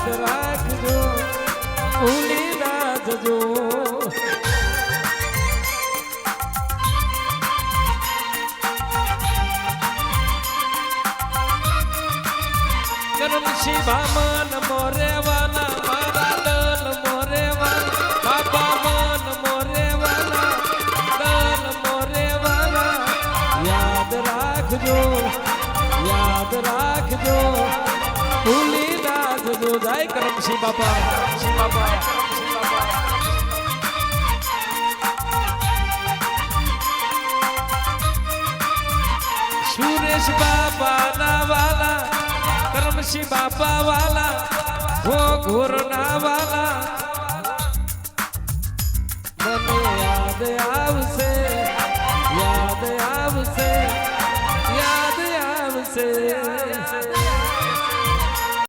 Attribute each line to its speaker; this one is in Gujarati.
Speaker 1: યાદ રાખજો, ભૂલી રાખજો કરમ શિભામન મોરેવાના, મારા દલ મન મોરેવાના. યાદ રાખજો યાદ રાખજો, ભૂલી નાખજો જય કરમશી બાપા કરમશી બાપા કરમશી બાપા સુરેશ બાપા ના વાલા કરમશી બાપા વાલા હો ઘોર ના વાલા મને યાદ આવશે યાદ આવશે યાદ આવશે